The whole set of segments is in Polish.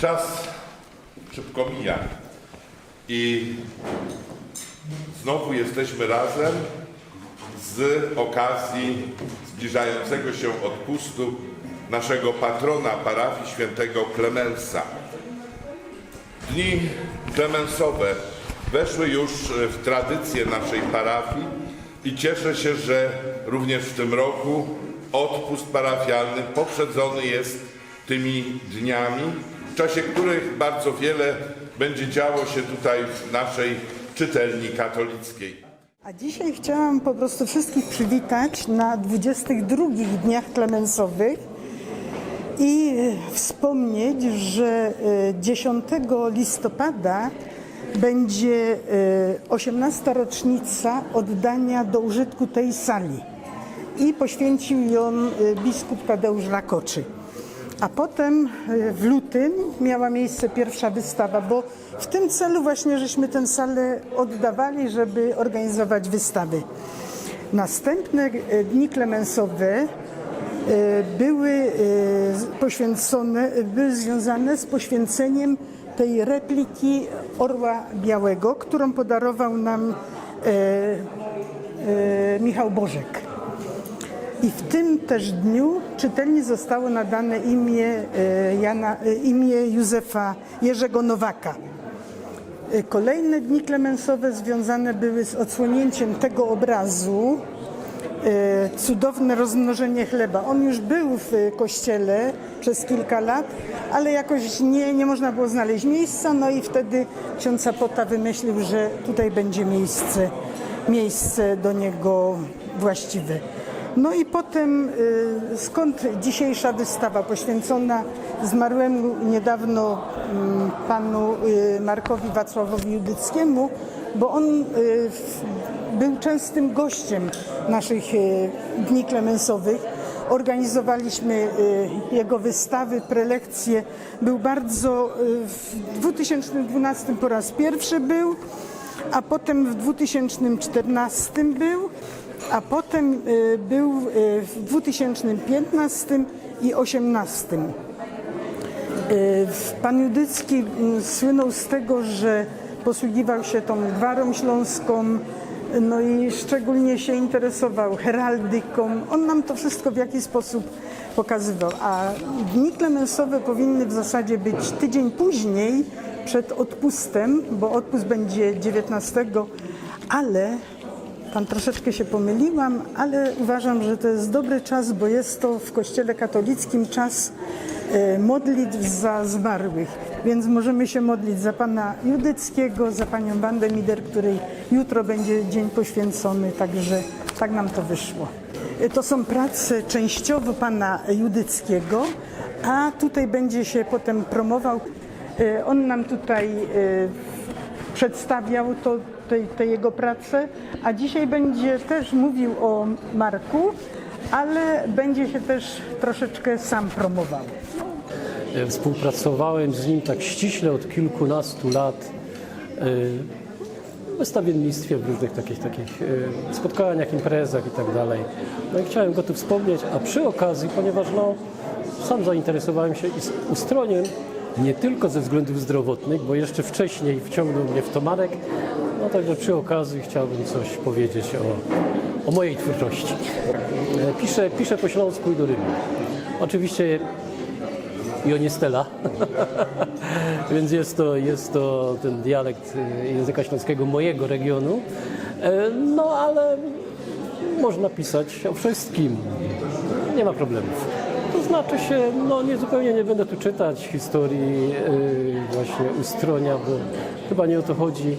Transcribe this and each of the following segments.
Czas szybko mija i znowu jesteśmy razem z okazji zbliżającego się odpustu naszego patrona parafii świętego Klemensa. Dni klemensowe weszły już w tradycję naszej parafii i cieszę się, że również w tym roku odpust parafialny poprzedzony jest tymi dniami, w czasie których bardzo wiele będzie działo się tutaj w naszej czytelni katolickiej. A dzisiaj chciałam po prostu wszystkich przywitać na 22 dniach klemensowych i e, wspomnieć, że e, 10 listopada będzie e, 18. rocznica oddania do użytku tej sali i poświęcił ją e, biskup Tadeusz Rakoczy. A potem e, w lutym miała miejsce pierwsza wystawa, bo w tym celu właśnie żeśmy tę salę oddawali, żeby organizować wystawy. Następne e, dni klemensowe e, były poświęcone, były związane z poświęceniem tej repliki Orła Białego, którą podarował nam Michał Bożek. I w tym też dniu czytelni zostało nadane imię, e, Jana, e, imię Józefa Jerzego Nowaka. E, Kolejne dni klemensowe związane były z odsłonięciem tego obrazu cudowne rozmnożenie chleba. On już był w kościele przez kilka lat, ale jakoś nie, nie można było znaleźć miejsca, no i wtedy ksiądz Sapota wymyślił, że tutaj będzie miejsce, miejsce do niego właściwe. No i potem y, skąd dzisiejsza wystawa poświęcona zmarłemu niedawno mm, panu y, Markowi Wacławowi Judyckiemu, bo on y, był częstym gościem naszych dni klemensowych. Organizowaliśmy jego wystawy, prelekcje. Był bardzo w 2012 po raz pierwszy był, a potem w 2014 był, a potem y, był y, w 2015 i 2018. Y, Pan Judycki słynął z tego, że posługiwał się tą gwarą śląską, no i szczególnie się interesował heraldyką. On nam to wszystko w jakiś sposób pokazywał. A dni klemensowe powinny w zasadzie być tydzień później, przed odpustem, bo odpust będzie 19, ale tam troszeczkę się pomyliłam, ale uważam, że to jest dobry czas, bo jest to w Kościele katolickim czas e, modlitw za zmarłych. Więc możemy się modlić za pana Judyckiego, za panią Wandę Mider, której jutro będzie dzień poświęcony, także tak nam to wyszło. E, To są prace częściowo pana Judyckiego, a tutaj będzie się potem promował. E, On nam tutaj przedstawiał to, te, te jego prace, a dzisiaj będzie też mówił o Marku, ale będzie się też troszeczkę sam promował. E, Współpracowałem z nim tak ściśle od kilkunastu lat e, w wystawiennictwie, w różnych takich, takich e, spotkaniach, imprezach i tak. No i chciałem go tu wspomnieć, a przy okazji, ponieważ no, sam zainteresowałem się ustroniem nie tylko ze względów zdrowotnych, bo jeszcze wcześniej wciągnął mnie w Tomarek, no także przy okazji chciałbym coś powiedzieć o, o mojej twórczości. E, Piszę, piszę po śląsku i do rymu. Oczywiście Jonistela. Więc jest to, jest to ten dialekt y, języka śląskiego mojego regionu. E, No ale można pisać o wszystkim. Nie ma problemów. To znaczy się, no nie zupełnie nie będę tu czytać historii y, właśnie ustronia, bo chyba nie o to chodzi,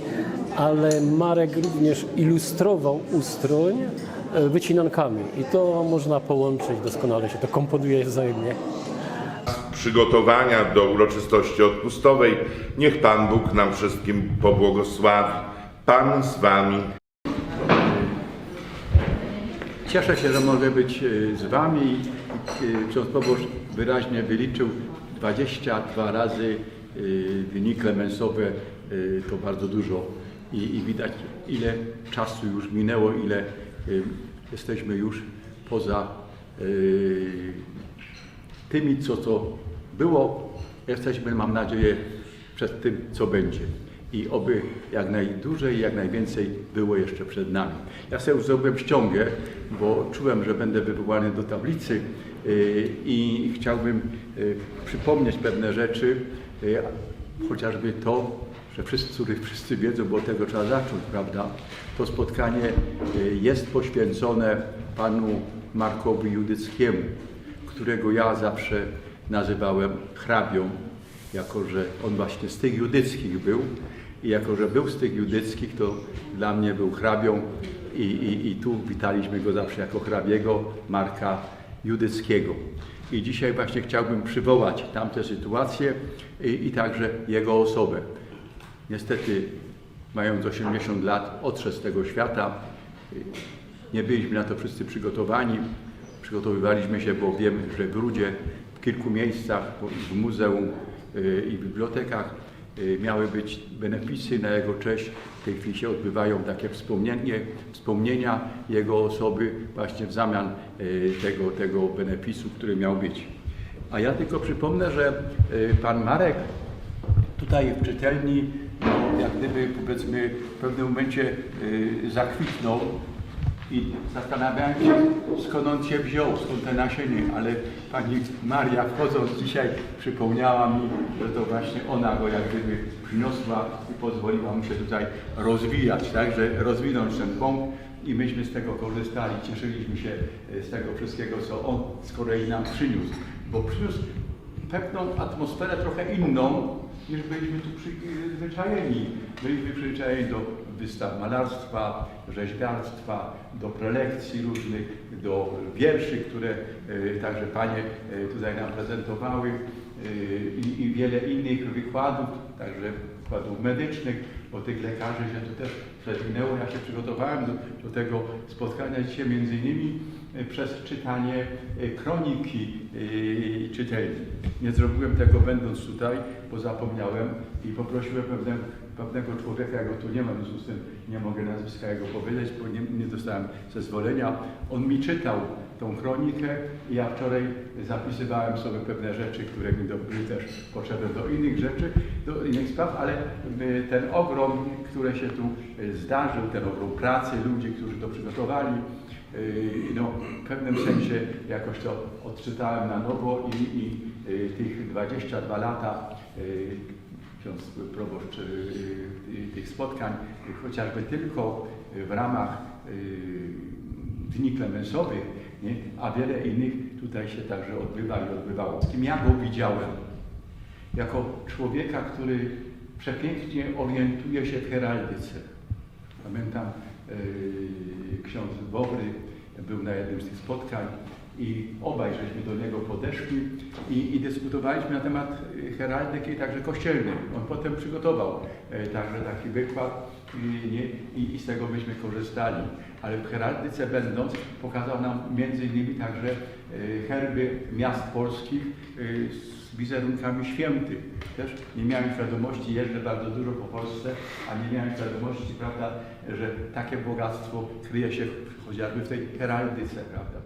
ale Marek również ilustrował ustroń y, wycinankami i to można połączyć, doskonale się to komponuje wzajemnie. Przygotowania do uroczystości odpustowej niech Pan Bóg nam wszystkim pobłogosławi. Pan z Wami. Cieszę się, że mogę być e, z Wami. E, Ksiądz Poboż wyraźnie wyliczył 22 razy e, dni klemensowe. To bardzo dużo i, i widać ile czasu już minęło, ile jesteśmy już poza tymi, co to było Jesteśmy, mam nadzieję, przed tym, co będzie. I oby jak najdłużej, jak najwięcej było jeszcze przed nami. Ja sobie już zrobiłem ściągę, bo czułem, że będę wywołany do tablicy yy, i chciałbym yy, przypomnieć pewne rzeczy, yy, chociażby to, że wszyscy, których wszyscy wiedzą, bo od tego trzeba zacząć, prawda? To spotkanie y, jest poświęcone panu Markowi Judyckiemu, którego ja zawsze nazywałem hrabią, jako że on właśnie z tych judyckich był i jako że był z tych judyckich, to dla mnie był hrabią i, i, i tu witaliśmy go zawsze jako hrabiego Marka Judyckiego. I dzisiaj właśnie chciałbym przywołać tamte sytuacje i, i także jego osobę. Niestety, mając 80 lat, odszedł z tego świata. Nie byliśmy na to wszyscy przygotowani. Przygotowywaliśmy się, bo wiem, że w Rudzie, w kilku miejscach, w muzeum i w bibliotekach y, miały być beneficje na jego cześć. W tej chwili się odbywają takie wspomnienie, wspomnienia jego osoby właśnie w zamian y, tego, tego benefisu, który miał być. A ja tylko przypomnę, że y, pan Marek tutaj w czytelni, no, jak gdyby powiedzmy w pewnym momencie y, zakwitnął i zastanawiałem się, skąd on się wziął, skąd te nasienie, ale pani Maria wchodząc dzisiaj przypomniała mi, że to właśnie ona go jak gdyby przyniosła i pozwoliła mu się tutaj rozwijać, tak, że rozwinąć ten pąk. I myśmy z tego korzystali, cieszyliśmy się y, z tego wszystkiego, co on z kolei nam przyniósł, bo przyniósł pewną atmosferę trochę inną, niż byliśmy tu przyzwyczajeni. Byliśmy przyzwyczajeni do wystaw malarstwa, rzeźbiarstwa, do prelekcji różnych, do wierszy, które e, także panie e, tutaj nam prezentowały e, i, wiele innych wykładów, także wykładów medycznych, bo tych lekarzy się tu też przewinęło. Ja się przygotowałem do, do tego spotkania dzisiaj między innymi e, przez czytanie e, kroniki e, czytelni. Nie zrobiłem tego będąc tutaj, bo zapomniałem i poprosiłem pewnego, pewnego człowieka, ja go tu nie mam, w związku z tym nie mogę nazwiska jego powiedzieć, bo nie, nie dostałem zezwolenia. On mi czytał tą kronikę i ja wczoraj zapisywałem sobie pewne rzeczy, które mi były też potrzebne do innych rzeczy, do innych spraw, ale y, ten ogrom, który się tu y, zdarzył, ten ogrom pracy ludzi, którzy to przygotowali, y, no, w pewnym sensie jakoś to odczytałem na nowo i, i tych 22 lata ksiądz proboszcz y, y, tych spotkań, y, chociażby tylko w ramach y, dni klemensowych, nie? a wiele innych tutaj się także odbywa i odbywało. Kim ja go widziałem? Jako człowieka, który przepięknie orientuje się w heraldyce. Pamiętam, ksiądz Bobry był na jednym z tych spotkań i obaj żeśmy do niego podeszli i, i dyskutowaliśmy na temat y, heraldyki także kościelnej. On potem przygotował e, także taki wykład i, nie, i, i z tego byśmy korzystali. Ale w heraldyce będąc pokazał nam między innymi także e, herby miast polskich e, z wizerunkami świętych. Też nie miałem świadomości, jeżdżę bardzo dużo po Polsce, a nie miałem świadomości, prawda, że takie bogactwo kryje się chociażby w tej heraldyce, prawda,